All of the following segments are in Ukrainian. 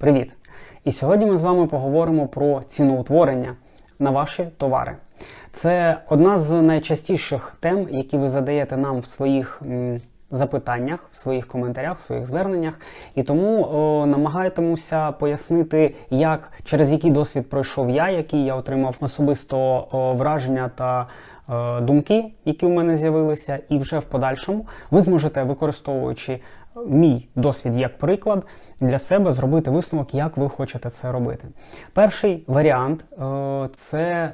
Привіт! І сьогодні ми з вами поговоримо про ціноутворення на ваші товари. Це одна з найчастіших тем, які ви задаєте нам в своїх запитаннях, в своїх коментарях, в своїх зверненнях. І тому о, намагатимуся пояснити, як через який досвід пройшов я, який я отримав особисто о, враження та думки, які в мене з'явилися, і вже в подальшому ви зможете, використовуючи мій досвід як приклад, для себе зробити висновок, як ви хочете це робити. Перший варіант е, це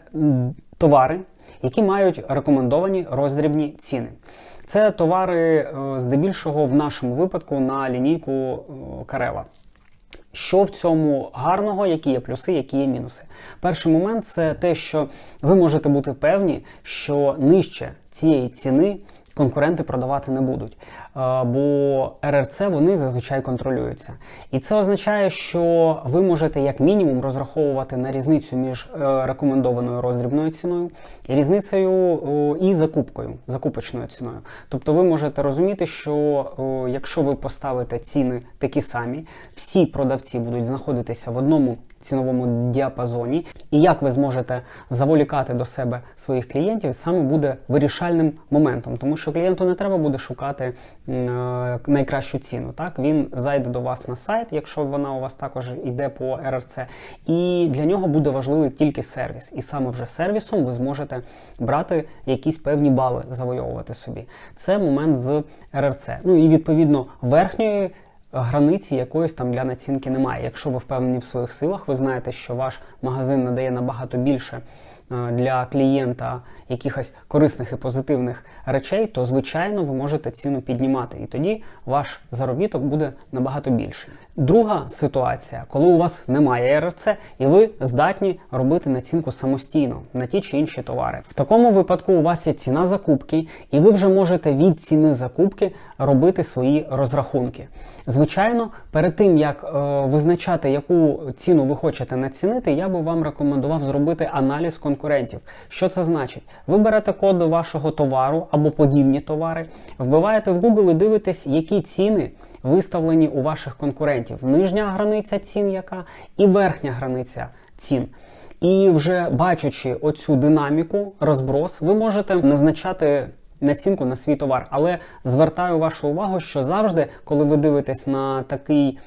товари, які мають рекомендовані роздрібні ціни. Це товари, е, здебільшого, в нашому випадку на лінійку е, Карела. Що в цьому гарного, які є плюси, які є мінуси? Перший момент це те, що ви можете бути певні, що нижче цієї ціни конкуренти продавати не будуть. Е, Бо РРЦ вони зазвичай контролюються. І це означає, що ви можете як мінімум розраховувати на різницю між е, рекомендованою роздрібною ціною і різницею і закупкою, закупочною ціною. Тобто ви можете розуміти, що якщо ви поставите ціни такі самі, всі продавці будуть знаходитися в одному ціновому діапазоні, і як ви зможете заволікати до себе своїх клієнтів, саме буде вирішальним моментом, тому що клієнту не треба буде шукати е, найкращу ціну. Так він зайде до вас на сайт, якщо вона у вас також йде по РРЦ, і для нього буде важливий тільки сервіс. І саме вже сервісом ви зможете брати якісь певні бали, завойовувати собі. Це момент з РРЦ. Ну і відповідно верхньої границі якоїсь там для націнки немає. Якщо ви впевнені в своїх силах, ви знаєте, що ваш магазин надає набагато більше е, для клієнта якихось корисних і позитивних речей, то звичайно ви можете ціну піднімати, і тоді ваш заробіток буде набагато більший. Друга ситуація, коли у вас немає РРЦ, і ви здатні робити націнку самостійно на ті чи інші товари. В такому випадку у вас є ціна закупки, і ви вже можете від ціни закупки робити свої розрахунки. Звичайно, перед тим як е, визначати, яку ціну ви хочете націнити, я би вам рекомендував зробити аналіз конкурентів. Що це значить? Ви берете код вашого товару або подібні товари, вбиваєте в Google і дивитесь, які ціни виставлені у ваших конкурентів. Нижня границя цін, яка і верхня границя цін. І вже бачачи оцю динаміку, розброс, ви можете назначати націнку на свій товар. Але звертаю вашу увагу, що завжди, коли ви дивитесь на такий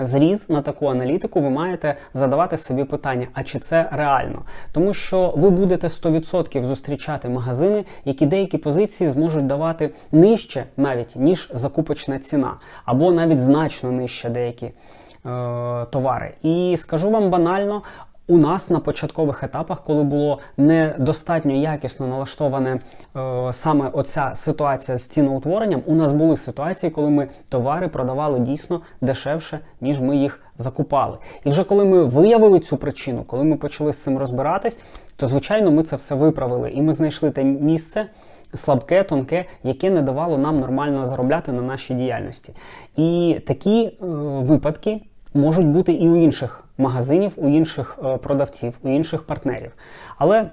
зріз, на таку аналітику, ви маєте задавати собі питання, а чи це реально? Тому що ви будете 100% зустрічати магазини, які деякі позиції зможуть давати нижче навіть, ніж закупочна ціна, або навіть значно нижче деякі. е, Товари, і скажу вам банально, у нас на початкових етапах, коли було недостатньо якісно налаштоване е, саме оця ситуація з ціноутворенням, у нас були ситуації, коли ми товари продавали дійсно дешевше, ніж ми їх закупали. І вже коли ми виявили цю причину, коли ми почали з цим розбиратись, то звичайно ми це все виправили, і ми знайшли те місце. Слабке, тонке, яке не давало нам нормально заробляти на нашій діяльності. І такі е, випадки можуть бути і у інших магазинів, у інших е, продавців, у інших партнерів. Але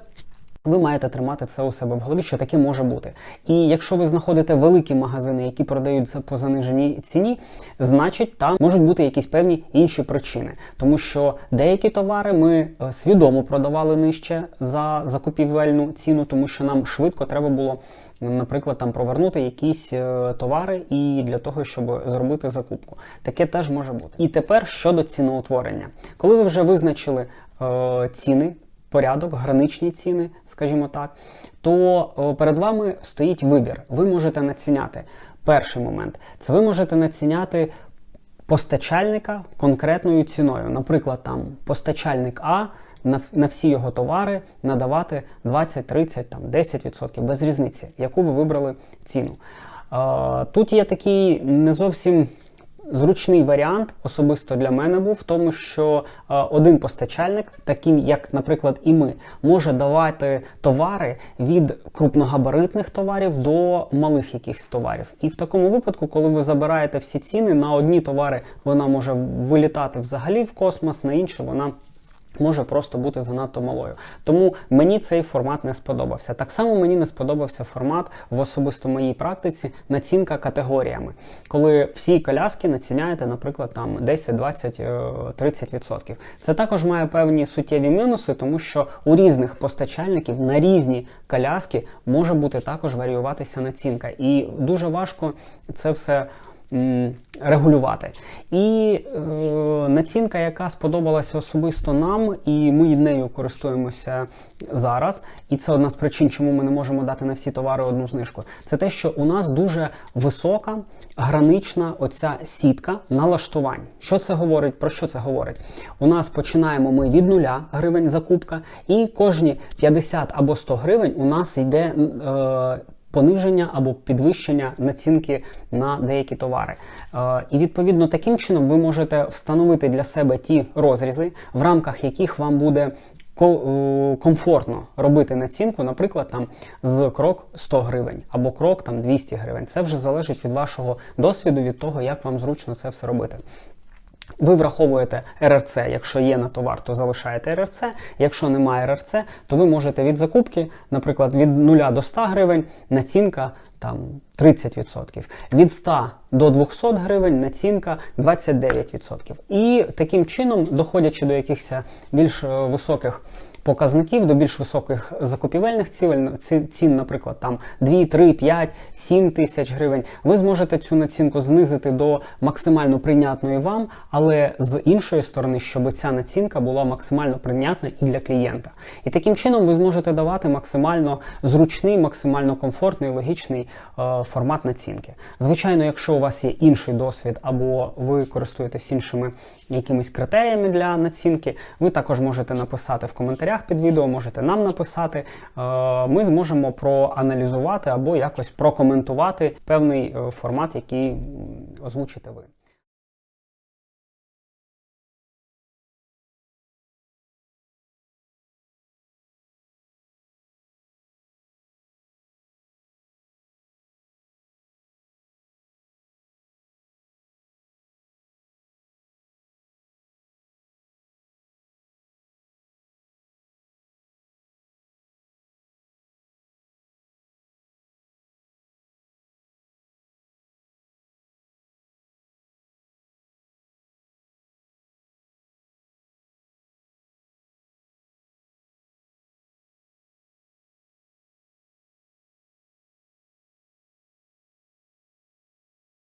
ви маєте тримати це у себе в голові, що таке може бути. І якщо ви знаходите великі магазини, які продають це по заниженій ціні, значить там можуть бути якісь певні інші причини, тому що деякі товари ми е, свідомо продавали нижче за закупівельну ціну, тому що нам швидко треба було. Наприклад, там провернути якісь е, товари і для того, щоб зробити закупку. Таке теж може бути. І тепер щодо ціноутворення, коли ви вже визначили е, ціни, порядок, граничні ціни, скажімо так, то е, перед вами стоїть вибір. Ви можете націняти. Перший момент це ви можете націняти постачальника конкретною ціною. Наприклад, там постачальник А на, на всі його товари надавати 20, 30, там 10% без різниці, яку ви вибрали ціну. Е, тут є такий не зовсім зручний варіант, особисто для мене був в тому, що е, один постачальник, таким як, наприклад, і ми, може давати товари від крупногабаритних товарів до малих якихось товарів. І в такому випадку, коли ви забираєте всі ціни, на одні товари вона може вилітати взагалі в космос, на інші вона може просто бути занадто малою. Тому мені цей формат не сподобався. Так само мені не сподобався формат в особисто моїй практиці націнка категоріями, коли всі коляски націняєте, наприклад, там 10, 20, е, 30%. Це також має певні суттєві мінуси, тому що у різних постачальників на різні коляски може бути також варіюватися націнка, і дуже важко це все регулювати. І е, націнка, яка сподобалася особисто нам, і ми нею користуємося зараз. І це одна з причин, чому ми не можемо дати на всі товари одну знижку. Це те, що у нас дуже висока гранична оця сітка налаштувань. Що це говорить? Про що це говорить? У нас починаємо ми від нуля гривень закупка, і кожні 50 або 100 гривень у нас йде. Е, пониження або підвищення націнки на деякі товари. Е, і відповідно таким чином ви можете встановити для себе ті розрізи, в рамках яких вам буде е, комфортно робити націнку, наприклад, там з крок 100 гривень або крок там 200 гривень. Це вже залежить від вашого досвіду, від того, як вам зручно це все робити. Ви враховуєте РРЦ, якщо є на товар, то залишаєте РРЦ. Якщо немає РРЦ, то ви можете від закупки, наприклад, від 0 до 100 гривень націнка там 30%. Від 100 до 200 гривень націнка 29%. І таким чином, доходячи до якихось більш е, високих показників до більш високих закупівельних цін, наприклад, там 2, 3, 5, 7 тисяч гривень, ви зможете цю націнку знизити до максимально прийнятної вам, але з іншої сторони, щоб ця націнка була максимально прийнятна і для клієнта. І таким чином ви зможете давати максимально зручний, максимально комфортний, логічний е, формат націнки. Звичайно, якщо у вас є інший досвід або ви користуєтесь іншими якимись критеріями для націнки, ви також можете написати в коментарях під відео, можете нам написати. Е, Ми зможемо проаналізувати або якось прокоментувати певний е, формат, який озвучите ви.